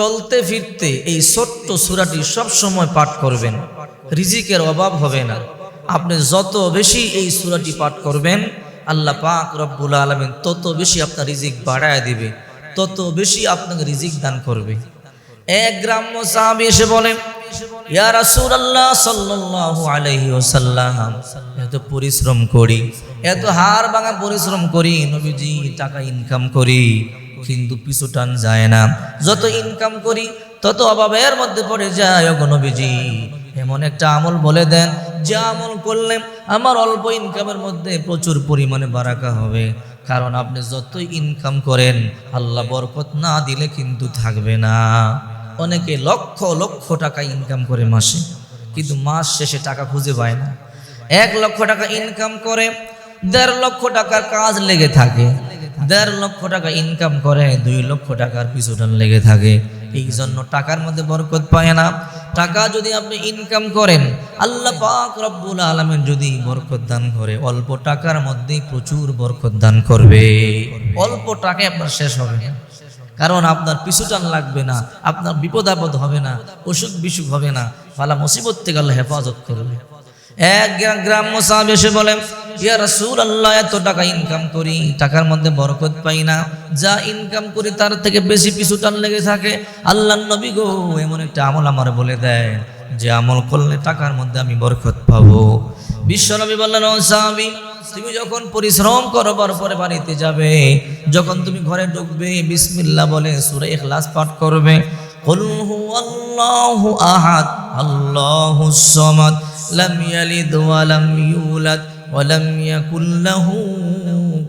চলতে ফিরতে এই ছোট্ট সুরাটি সব সময় পাঠ করবেন। রিজিকের অভাব হবে না। আপনি যত বেশি এই সুরাটি পাঠ করবেন, আল্লাহ পাক রব্বুল আলমিন তত বেশি আপনার রিজিক বাড়ায় দিবে, তত বেশি আপনাকে রিজিক দান করবে। এক গ্রাম্য সাহাবি এসে বলে রাসূলুল্লাহ সাল্লাল্লাহু আলাইহি ওয়াসাল্লাম, এত পরিশ্রম করি, এত হার ভাঙা পরিশ্রম করি, নবীজি টাকা ইনকাম করি। কিন্তু পিছু টান যায় না। যত ইনকাম করি, তত অভাবের মধ্যে পড়ে যায়। নবীজি, এমন একটা আমল বলে দেন, যে আমল করলে আমার অল্প ইনকামের মধ্যে প্রচুর পরিমাণে বারাকা হবে। কারণ আপনি যতই ইনকাম করেন, আল্লাহ বরকত না দিলে কিন্তু থাকবে না। অনেকে লক্ষ লক্ষ টাকা ইনকাম করে মাসে, কিন্তু মাস শেষে টাকা খুঁজে পায় না। এক লক্ষ টাকা ইনকাম করে, দেড় লক্ষ টাকার কাজ লেগে থাকে। দেড় লক্ষ টাকা ইনকাম করে, দুই লক্ষ টাকার পিছুটান লেগে থাকে। এই জন্য টাকার মধ্যে বরকত পায় না। টাকা যদি আপনি ইনকাম করেন, আল্লাহ পাক রব্বুল আলমেন যদি বরকত দান করে, অল্প টাকার মধ্যেই প্রচুর বরকত দান করবে। অল্প টাকায় আপনার শেষ হবে কারণ আপনার পিছুটান লাগবে না, আপনার বিপদ আপদ হবে না অসুখ বিসুখ হবে না। ফালা মুসিবত থেকে আল্লাহ হেফাজত করবে। এক গ্রাম মোসাব এসে বলে, ইয়া রসুল আল্লাহ এত টাকা ইনকাম করি, টাকার মধ্যে বরকত পাই না। যা ইনকাম করি, তার থেকে বেশি পিছু টান লেগে থাকে। আল্লাহ নবী গো, এমন একটা আমল আমার বলে দেয়, যে আমল করলে টাকার মধ্যে আমি বরকত পাবো। বিশ্বনবী বললেন, ও সাহাবি, তুমি যখন পরিশ্রম করবার পরে বাড়িতে যাবে, যখন তুমি ঘরে ঢুকবে বিসমিল্লা বলে সুরে এখলাস পাঠ করবে। আল্লাহু আহাদ, আল্লাহু সমাদ। لم يلد ولم يولد ولم يكن له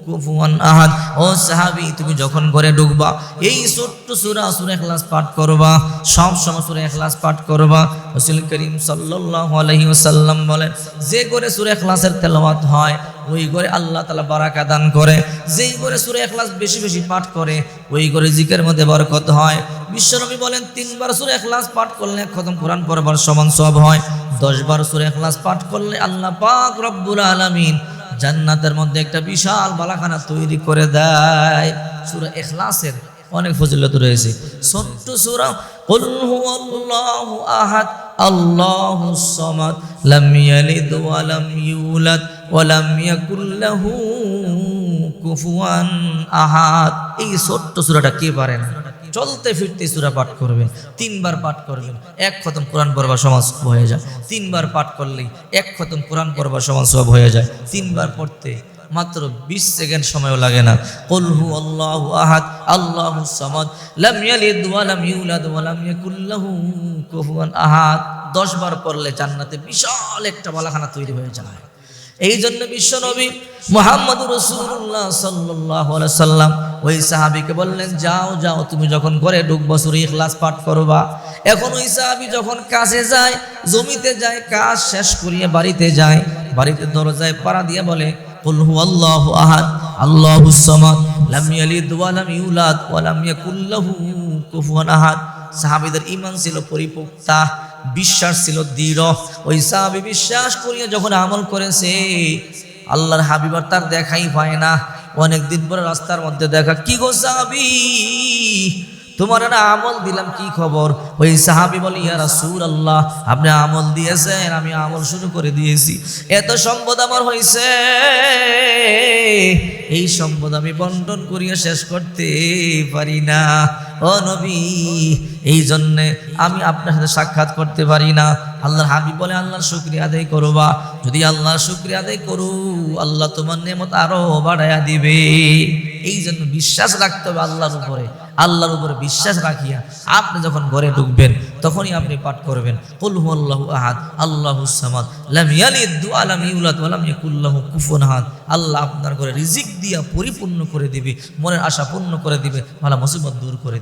কুফুয়ান আহাদ ও সাহাবি তুমি যখন ঘরে ঢুকবা এই ছোট্ট সূরা সূরা ইখলাস পাঠ করবা সব সময় সূরা ইখলাস পাঠ করবা রাসূল করিম সাল্লাল্লাহু আলাইহি ওয়াসাল্লাম বলেন যে করে সূরা ইখলাসের তেলাওয়াত হয় ওই ঘরে আল্লাহ তালা বারাকা দান করে। যেই ঘরে সুরে ইখলাস বেশি বেশি পাঠ করে, ওই ঘরে জিকের মধ্যে বরকত হয়। বিশ্বনবী বলেন, তিনবার সুরে ইখলাস পাঠ করলে খতম কোরআন পড়বার সমান সব হয়। দশবার সুরে ইখলাস পাঠ করলে আল্লাহ পাক রব্বুল আলামিন জান্নাতের মধ্যে একটা বিশাল বালাখানা তৈরি করে দেয়। সূরা ইখলাসের অনেক ফজিলত রয়েছে। ছোট্ট সূরা আল্লাহুস সামাদ লাম ইয়ালিদ ওয়া লাম ইউলাদ ওয়া লাম ইয়াকুল লাহু কুফুয়ান আহাদ। এই ছোট্ট সূরাটা কে পারে না? চলতে ফিরতে সূরা পাঠ করবেন, তিনবার পাঠ করবেন, এক খতম কোরআন পড়বার সমাজ হয়ে যায়। তিনবার পাঠ করলেই এক খতম কোরআন পড়বার সমাজ সব হয়ে যায়। তিনবার পড়তে মাত্র বিশ সেকেন্ড সময়ও লাগে না। কলহু আল্লাহ আহাদ, আল্লাহ সামাদ, লাম ইয়ালিদ ইউলাদ ওয়া লাম কুফুয়ান আহাদ। 10 বার পড়লে জান্নাতে বিশাল একটা বালাখানা তৈরি হয়ে যায়। এই জন্য বিশ্ব বিশ্বনবী মোহাম্মদ রসুল্লাহ সাল্লাহ সাল্লাম ওই সাহাবিকে বললেন, যাও যাও, তুমি যখন ঘরে ঢুকবো, সুরি ইখলাস পাঠ করবা। এখন ওই সাহাবি যখন কাজে যায়, জমিতে যায়, কাজ শেষ করিয়ে বাড়িতে যায়, বাড়িতে দরজায় পাড়া দিয়ে বলে قل هو الله أحد الله الصمد لم يلد ولم يولد ولم يكن له كفوا أحد সাহাবিদের ইমান ছিল পরিপোক্তা বিশ্বাস ছিল দৃঢ় ওই সাহাবি বিশ্বাস করিয়া যখন আমল করেছে আল্লাহর হাবিবার তার দেখাই পায় না অনেকদিন পরে রাস্তার মধ্যে দেখা কি গো সাহাবি তোমার না আমল দিলাম, কি খবর? ওই সাহাবি বলি, ইয়া রাসূল আল্লাহ আপনি আমল দিয়েছেন, আমি আমল শুরু করে দিয়েছি। এত সম্পদ আমার হয়েছে এই সম্পদ আমি বন্টন করিয়া শেষ করতে পারি না। ও নবী এই জন্যে আমি আপনার সাথে সাক্ষাৎ করতে পারি না। আল্লাহর হাবিব বলে, আল্লাহর শুক্রিয়া আদায় করবা যদি আল্লাহর শুক্রিয়া আদায় করু, আল্লাহ তোমার নেমত আরও বাড়াইয়া দিবে। এই জন্য বিশ্বাস রাখতে হবে আল্লাহর উপরে আল্লাহর উপরে বিশ্বাস রাখিয়া আপনি যখন ঘরে ঢুকবেন, তখনই আপনি পাঠ করবেন। কুল হুয়াল্লাহু আহাদ, আল্লাহুস সামাদ, লাম ইয়ালিদ ওয়া লাম ইউলাদ ওয়া লাম আহাদ। আল্লাহ আপনার ঘরে রিজিক দিয়া পরিপূর্ণ করে দিবে, মনের আশা পূর্ণ করে দিবে ভালো মুসিবত দূর করে